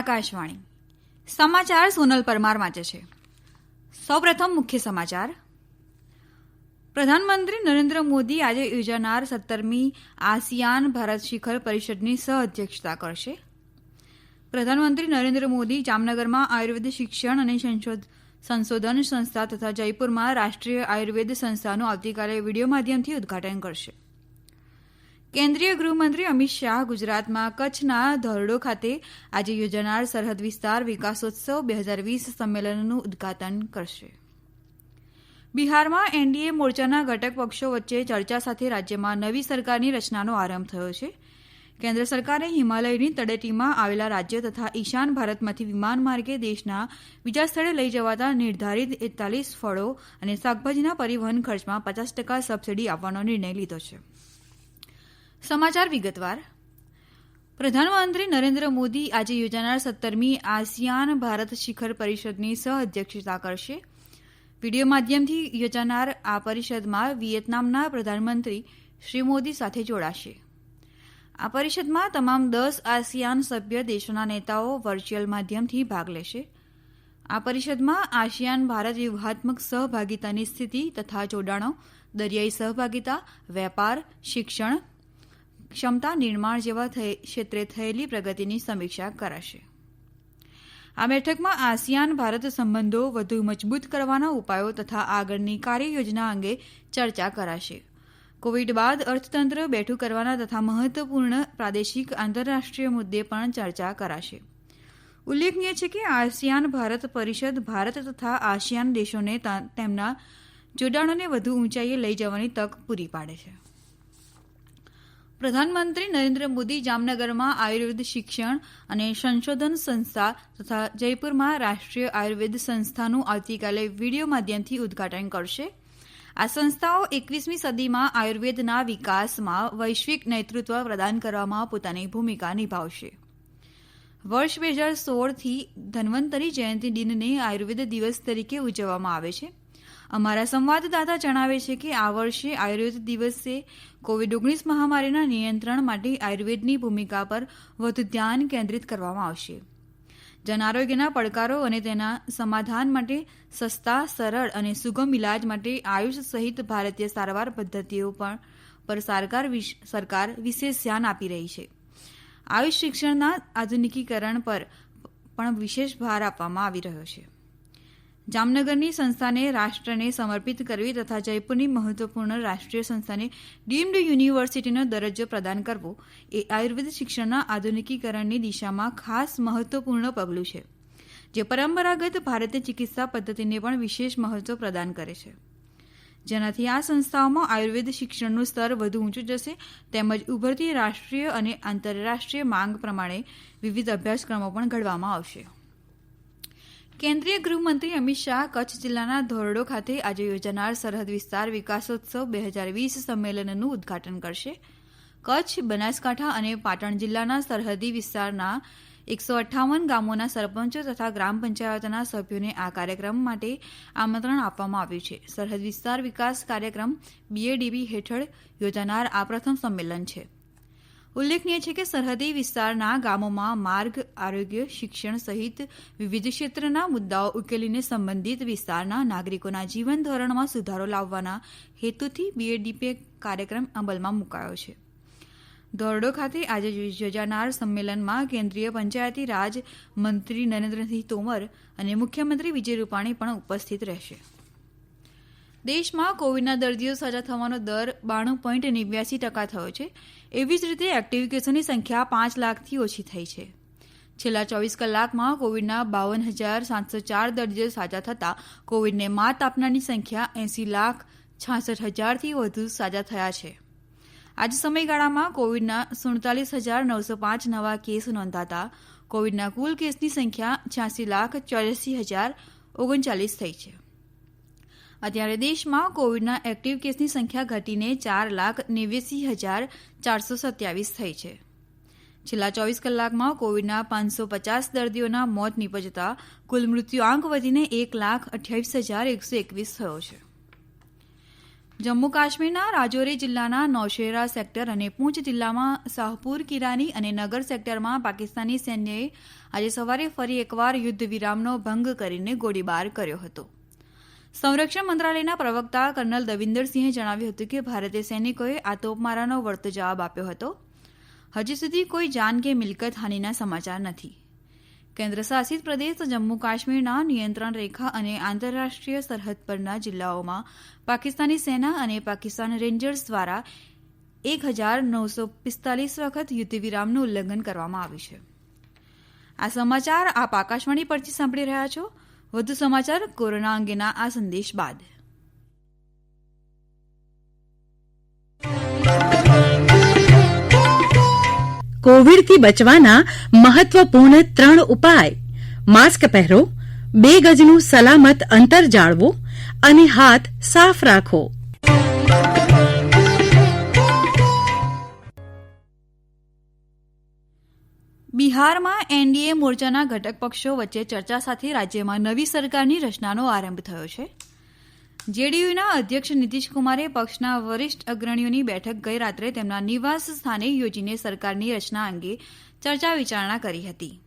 આકાશવાણી. સમાચાર સોનલ પરમાર વાંચે છે. સૌપ્રથમ મુખ્ય સમાચાર. પ્રધાનમંત્રી નરેન્દ્ર મોદી આજે યોજાનાર સત્તરમી આસિયાન ભારત શિખર પરિષદની સહ અધ્યક્ષતા કરશે. પ્રધાનમંત્રી નરેન્દ્ર મોદી જામનગરમાં આયુર્વેદ શિક્ષણ અને સંશોધન સંસ્થા તથા જયપુરમાં રાષ્ટ્રીય આયુર્વેદ સંસ્થાનું આવતીકાલે વીડિયો માધ્યમથી ઉદઘાટન કરશે. કેન્દ્રીય ગૃહમંત્રી અમિત શાહ ગુજરાતમાં કચ્છના ધોરડો ખાતે આજે યોજાનાર સરહદ વિસ્તાર વિકાસોત્સવ બે હજાર વીસ સંમેલનનું ઉદઘાટન કરશે. બિહારમાં એનડીએ મોરચાના ઘટક પક્ષો વચ્ચે ચર્ચા સાથે રાજ્યમાં નવી સરકારની રચનાનો આરંભ થયો છે. કેન્દ્ર સરકારે હિમાલયની તળેટીમાં આવેલા રાજ્યો તથા ઈશાન ભારતમાંથી વિમાન માર્ગે દેશના બીજા સ્થળે લઈ જવાતા નિર્ધારિત એકતાલીસ ફળો અને શાકભાજીના પરિવહન ખર્ચમાં પચાસ ટકા સબસીડી આપવાનો નિર્ણય લીધો છે. સમાચાર વિગતવાર. પ્રધાનમંત્રી નરેન્દ્ર મોદી આજે યોજાનાર સત્તરમી આસિયાન ભારત શિખર પરિષદની સહ અધ્યક્ષતા કરશે. વીડિયો માધ્યમથી યોજાનાર આ પરિષદમાં વિયેતનામના પ્રધાનમંત્રી શ્રી મોદી સાથે જોડાશે. આ પરિષદમાં તમામ દસ આસિયાન સભ્ય દેશોના નેતાઓ વર્ચ્યુઅલ માધ્યમથી ભાગ લેશે. આ પરિષદમાં આસિયાન ભારત વ્યૂહાત્મક સહભાગીતાની સ્થિતિ તથા જોડાણો, દરિયાઈ સહભાગીતા, વેપાર, શિક્ષણ ક્ષમતા નિર્માણ જેવા ક્ષેત્રે થયેલી પ્રગતિની સમીક્ષા કરાશે. આ બેઠકમાં આસિયાન ભારત સંબંધો વધુ મજબૂત કરવાના ઉપાયો તથા આગળની કાર્યયોજના અંગે ચર્ચા કરાશે. કોવિડ બાદ અર્થતંત્ર બેઠું કરવાના તથા મહત્વપૂર્ણ પ્રાદેશિક આંતરરાષ્ટ્રીય મુદ્દે પણ ચર્ચા કરાશે. ઉલ્લેખનીય છે કે આસિયાન ભારત પરિષદ ભારત તથા આસિયાન દેશોને તેમના જોડાણોને વધુ ઊંચાઈએ લઈ જવાની તક પૂરી પાડે છે. પ્રધાનમંત્રી નરેન્દ્ર મોદી જામનગરમાં આયુર્વેદ શિક્ષણ અને સંશોધન સંસ્થા તથા જયપુરમાં રાષ્ટ્રીય આયુર્વેદ સંસ્થાનું આવતીકાલે વીડિયો માધ્યમથી ઉદઘાટન કરશે. આ સંસ્થાઓ એકવીસમી સદીમાં આયુર્વેદના વિકાસમાં વૈશ્વિક નેતૃત્વ પ્રદાન કરવામાં પોતાની ભૂમિકા નિભાવશે. વર્ષ બે હજાર સોળથી ધન્વંતરી જયંતિ દિનને આયુર્વેદ દિવસ તરીકે ઉજવવામાં આવે છે. અમારા સંવાદદાતા જણાવે છે કે આ વર્ષે આયુર્વેદ દિવસે કોવિડ ઓગણીસ મહામારીના નિયંત્રણ માટે આયુર્વેદની ભૂમિકા પર વધુ ધ્યાન કેન્દ્રિત કરવામાં આવશે. જનઆરોગ્યના પડકારો અને તેના સમાધાન માટે સસ્તા, સરળ અને સુગમ ઇલાજ માટે આયુષ સહિત ભારતીય સારવાર પદ્ધતિઓ પણ પર સરકાર વિશેષ ધ્યાન આપી રહી છે. આયુષ શિક્ષણના આધુનિકીકરણ પર પણ વિશેષ ભાર આપવામાં આવી રહ્યો છે. જામનગરની સંસ્થાને રાષ્ટ્રને સમર્પિત કરવી તથા જયપુરની મહત્વપૂર્ણ રાષ્ટ્રીય સંસ્થાને ડીમ્ડ યુનિવર્સિટીનો દરજ્જો પ્રદાન કરવો એ આયુર્વેદ શિક્ષણના આધુનિકીકરણની દિશામાં ખાસ મહત્વપૂર્ણ પગલું છે, જે પરંપરાગત ભારતીય ચિકિત્સા પદ્ધતિને પણ વિશેષ મહત્વ પ્રદાન કરે છે. જેનાથી આ સંસ્થાઓમાં આયુર્વેદ શિક્ષણનું સ્તર વધુ ઊંચું જશે તેમજ ઉભરતી રાષ્ટ્રીય અને આંતરરાષ્ટ્રીય માંગ પ્રમાણે વિવિધ અભ્યાસક્રમો પણ ઘડવામાં આવશે. કેન્દ્રીય ગૃહમંત્રી અમિત શાહ કચ્છ જિલ્લાના ધોરડો ખાતે આજે યોજાનાર સરહદ વિસ્તાર વિકાસોત્સવ બે હજાર વીસ સંમેલનનું ઉદઘાટન કરશે. કચ્છ, બનાસકાંઠા અને પાટણ જિલ્લાના સરહદી વિસ્તારના એકસો અઠ્ઠાવન ગામોના સરપંચો તથા ગ્રામ પંચાયતોના સભ્યોને આ કાર્યક્રમ માટે આમંત્રણ આપવામાં આવ્યું છે. સરહદ વિસ્તાર વિકાસ કાર્યક્રમ બીએડીબી હેઠળ યોજાનાર આ પ્રથમ સંમેલન છે. ઉલ્લેખનીય છે કે સરહદી વિસ્તારના ગામોમાં માર્ગ, આરોગ્ય, શિક્ષણ સહિત વિવિધ ક્ષેત્રના મુદ્દાઓ ઉકેલીને સંબંધિત વિસ્તારના નાગરિકોના જીવન ધોરણમાં સુધારો લાવવાના હેતુથી બીએડીપી કાર્યક્રમ અમલમાં મુકાયો છે. ધોરડો ખાતે આજે યોજાનાર સંમેલનમાં કેન્દ્રીય પંચાયતી રાજ મંત્રી નરેન્દ્રસિંહ તોમર અને મુખ્યમંત્રી વિજય રૂપાણી પણ ઉપસ્થિત રહેશે. દેશમાં કોવિડના દર્દીઓ સાજા થવાનો દર બાણું પોઈન્ટ નેવ્યાસી ટકા થયો છે. એવી જ રીતે એક્ટિવ કેસોની સંખ્યા પાંચ લાખથી ઓછી થઈ છે. છેલ્લા ચોવીસ કલાકમાં કોવિડના બાવન હજાર સાતસો ચાર દર્દીઓ સાજા થતાં કોવિડને માત આપનારની સંખ્યા એસી લાખ છાસઠ હજારથી વધુ સાજા થયા છે. આજ સમયગાળામાં કોવિડના સુડતાલીસ હજાર નવસો પાંચ નવા કેસ નોંધાતા કોવિડના કુલ કેસની સંખ્યા છ્યાસી લાખ ચોર્યાસી હજાર ઓગણચાલીસ થઈ છે. અત્યારે દેશમાં કોવિડના એક્ટિવ કેસની સંખ્યા ઘટીને ચાર લાખ નેવ્યાસી હજાર ચારસો સત્યાવીસ થઈ છે. છેલ્લા ચોવીસ કલાકમાં કોવિડના પાંચસો પચાસ દર્દીઓના મોત નીપજતા કુલ મૃત્યુઆંક વધીને એક લાખ અઠ્યાવીસ હજાર એકસો એકવીસ થયો છે. જમ્મુ કાશ્મીરના રાજૌરી જિલ્લાના નૌશેરા સેક્ટર અને પૂંચ જિલ્લામાં શાહપુર, કિરાની અને નગર સેક્ટરમાં પાકિસ્તાની સૈન્યએ આજે સવારે ફરી એકવાર યુદ્ધ વિરામનો ભંગ કરીને ગોળીબાર કર્યો હતો. સંરક્ષણ મંત્રાલયના પ્રવક્તા કર્નલ દવિન્દરસિંહે જણાવ્યું હતું કે ભારતીય સૈનિકોએ આ તોપમારાનો વળતો જવાબ આપ્યો હતો. હજી સુધી કોઈ જાન કે મિલકત હાનિના સમાચાર નથી. કેન્દ્ર શાસિત પ્રદેશ જમ્મુ કાશ્મીરના નિયંત્રણ રેખા અને આંતરરાષ્ટ્રીય સરહદ પરના જિલ્લાઓમાં પાકિસ્તાની સેના અને પાકિસ્તાન રેન્જર્સ દ્વારા એક હજાર નવસો પિસ્તાલીસ વખત યુદ્ધ વિરામનું ઉલ્લંઘન કરવામાં આવ્યું છે. આ સમાચાર આપ આકાશવાણી પરથી સાંભળી રહ્યા છો. વધુ સમાચાર કોરોના અંગેના આ સંદેશ બાદ. કોવિડથી બચવાના મહત્વપૂર્ણ ત્રણ ઉપાય. માસ્ક પહેરો, બે ગજનું સલામત અંતર જાળવો અને હાથ સાફ રાખો. બિહારમાં એનડીએ મોરચાના ઘટક પક્ષો વચ્ચે ચર્ચા સાથે રાજ્યમાં નવી સરકારની રચનાનો આરંભ થયો છે. જેડીયુના અધ્યક્ષ નીતીશકુમારે પક્ષના વરિષ્ઠ અગ્રણીઓની બેઠક ગઈ રાત્રે તેમના નિવાસ સ્થાને યોજીને સરકારની રચના અંગે ચર્ચા વિચારણા કરી હતી.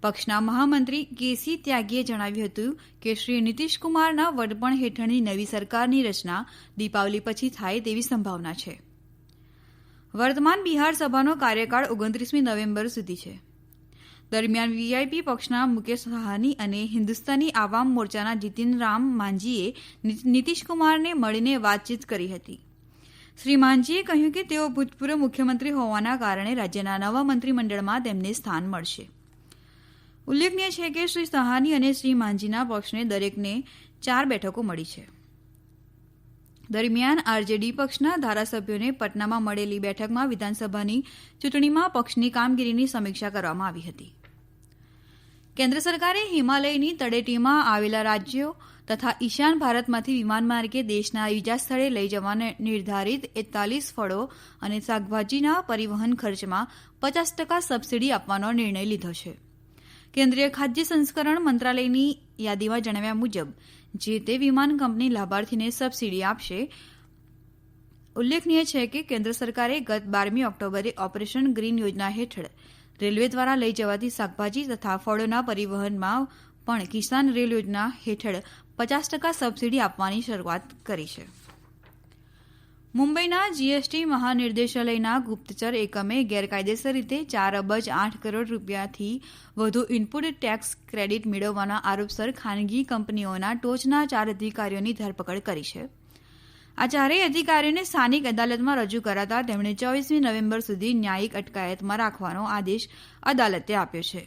પક્ષના મહામંત્રી કેસી ત્યાગીએ જણાવ્યું હતું કે શ્રી નીતીશકુમારના વડપણ હેઠળની નવી સરકારની રચના દીપાવલી પછી થાય તેવી સંભાવના છે. વર્તમાન બિહાર સભાનો કાર્યકાળ ઓગણત્રીસમી નવેમ્બર સુધી છે. દરમિયાન વીઆઈપી પક્ષના મુકેશ સહાની અને હિન્દુસ્તાની આવામ મોરચાના જીતિન રામ માંઝીએ નીતીશકુમારને મળીને વાતચીત કરી હતી. શ્રી માંઝીએ કહ્યું કે તેઓ ભૂતપૂર્વ મુખ્યમંત્રી હોવાના કારણે રાજ્યના નવા મંત્રીમંડળમાં તેમને સ્થાન મળશે. ઉલ્લેખનીય છે કે શ્રી સહાની અને શ્રી માંઝીના પક્ષને દરેકને ચાર બેઠકો મળી છે. દરમિયાન આરજેડી પક્ષના ધારાસભ્યોને પટનામાં મળેલી બેઠકમાં વિધાનસભાની ચૂંટણીમાં પક્ષની કામગીરીની સમીક્ષા કરવામાં આવી હતી. કેન્દ્ર સરકારે હિમાલયની તળેટીમાં આવેલા રાજ્યો તથા ઈશાન ભારતમાંથી વિમાન માર્ગે દેશના બીજા સ્થળે લઈ જવા નિર્ધારિત એકતાલીસ ફળો અને શાકભાજીના પરિવહન ખર્ચમાં પચાસ ટકા સબસીડી આપવાનો નિર્ણય લીધો છે. કેન્દ્રીય ખાદ્ય સંસ્કરણ મંત્રાલયની યાદીમાં જણાવ્યા મુજબ, જે તે વિમાન કંપની લાભાર્થીને સબસીડી આપશે, ઉલ્લેખનીય છે કે કેન્દ્ર સરકારે ગત બારમી ઓક્ટોબરે ઓપરેશન ગ્રીન યોજના હેઠળ રેલવે દ્વારા લઈ જવાતી શાકભાજી તથા ફળોના પરિવહનમાં પણ કિસાન રેલ યોજના હેઠળ પચાસ ટકા સબસીડી આપવાની શરૂઆત કરી છે. મુંબઈના જીએસટી મહાનિર્દેશાલયના ગુપ્તચર એકમે ગેરકાયદેસર રીતે ચાર અબજ આઠ કરોડ રૂપિયાથી વધુ ઇનપુટ ટેક્સ ક્રેડિટ મેળવવાના આરોપસર ખાનગી કંપનીઓના ટોચના ચાર અધિકારીઓની ધરપકડ કરી છે. આ ચારેય અધિકારીઓને સ્થાનિક અદાલતમાં રજૂ કરાતા તેમણે ચોવીસમી નવેમ્બર સુધી ન્યાયિક અટકાયતમાં રાખવાનો આદેશ અદાલતે આપ્યો છે.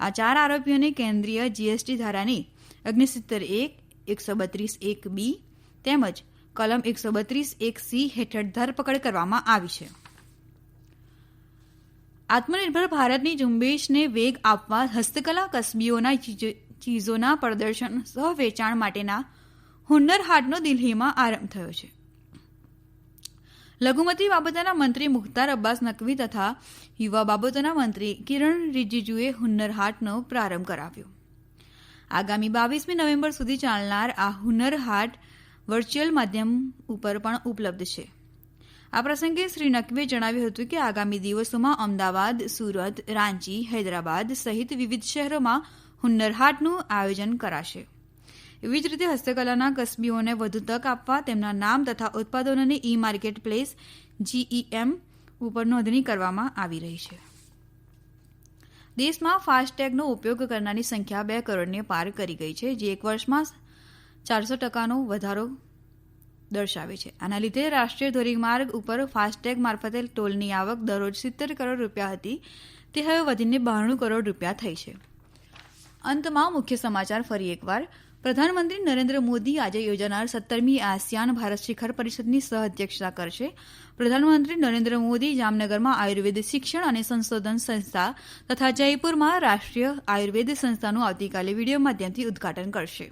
આ ચાર આરોપીઓને કેન્દ્રીય જીએસટી ધારાની અગ્નિસિત્તેર એક, એકસો બત્રીસ એક બી તેમજ કલમ એકસો બત્રીસ એક સી હેઠળ ધરપકડ કરવામાં આવી છે. આત્મનિર્ભર ભારતની ઝુંબેશને વેગ આપવા હસ્તકલા કસબીઓના ચીજોના પ્રદર્શન સહ વેચાણ માટેના હુન્નર હાટનો દિલ્હીમાં આરંભ થયો છે. લઘુમતી બાબતોના મંત્રી મુખ્તાર અબ્બાસ નકવી તથા યુવા બાબતોના મંત્રી કિરણ રિજિજુએ હુન્નર હાટનો પ્રારંભ કરાવ્યો. આગામી બાવીસમી નવેમ્બર સુધી ચાલનાર આ હુન્નર હાટ વર્ચ્યુઅલ માધ્યમ ઉપર પણ ઉપલબ્ધ છે. આ પ્રસંગે શ્રી નકવીએ જણાવ્યું હતું કે આગામી દિવસોમાં અમદાવાદ, સુરત, રાંચી, હૈદરાબાદ સહિત વિવિધ શહેરોમાં હુન્નર હાટનું આયોજન કરાશે. એવી જ રીતે હસ્તકલાના કસબીઓને વધુ તક આપવા તેમના નામ તથા ઉત્પાદનોની ઈ માર્કેટ પ્લેસ જીઈએમ ઉપર નોંધણી કરવામાં આવી રહી છે. દેશમાં ફાસ્ટેગનો ઉપયોગ કરનારની સંખ્યા બે કરોડને પાર કરી ગઈ છે, જે એક વર્ષમાં ચારસો ટકાનો વધારો દર્શાવે છે. આના લીધે રાષ્ટ્રીય ધોરીમાર્ગ ઉપર ફાસ્ટેગ મારફતે ટોલની આવક દરરોજ સિત્તેર કરોડ રૂપિયા હતી. તે હવે વધીને બાણું કરોડ રૂપિયા થઈ છે. અંતમાં મુખ્ય સમાચાર ફરી એકવાર. પ્રધાનમંત્રી નરેન્દ્ર મોદી આજે યોજાનાર સત્તરમી આસિયાન ભારત શિખર પરિષદની સહ અધ્યક્ષતા કરશે. પ્રધાનમંત્રી નરેન્દ્ર મોદી જામનગરમાં આયુર્વેદ શિક્ષણ અને સંશોધન સંસ્થા તથા જયપુરમાં રાષ્ટ્રીય આયુર્વેદ સંસ્થાનું આવતીકાલે વીડિયો માધ્યમથી ઉદઘાટન કરશે.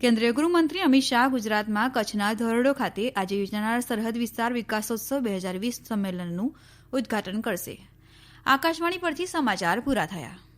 કેન્દ્રીય ગૃહમંત્રી અમિત શાહ ગુજરાતમાં કચ્છના ધોરડો ખાતે આજે યોજાનાર સરહદ વિસ્તાર વિકાસોત્સવ બે હજાર વીસ સંમેલનનું ઉદઘાટન કરશે. આકાશવાણી પરથી સમાચાર પૂરા થયા.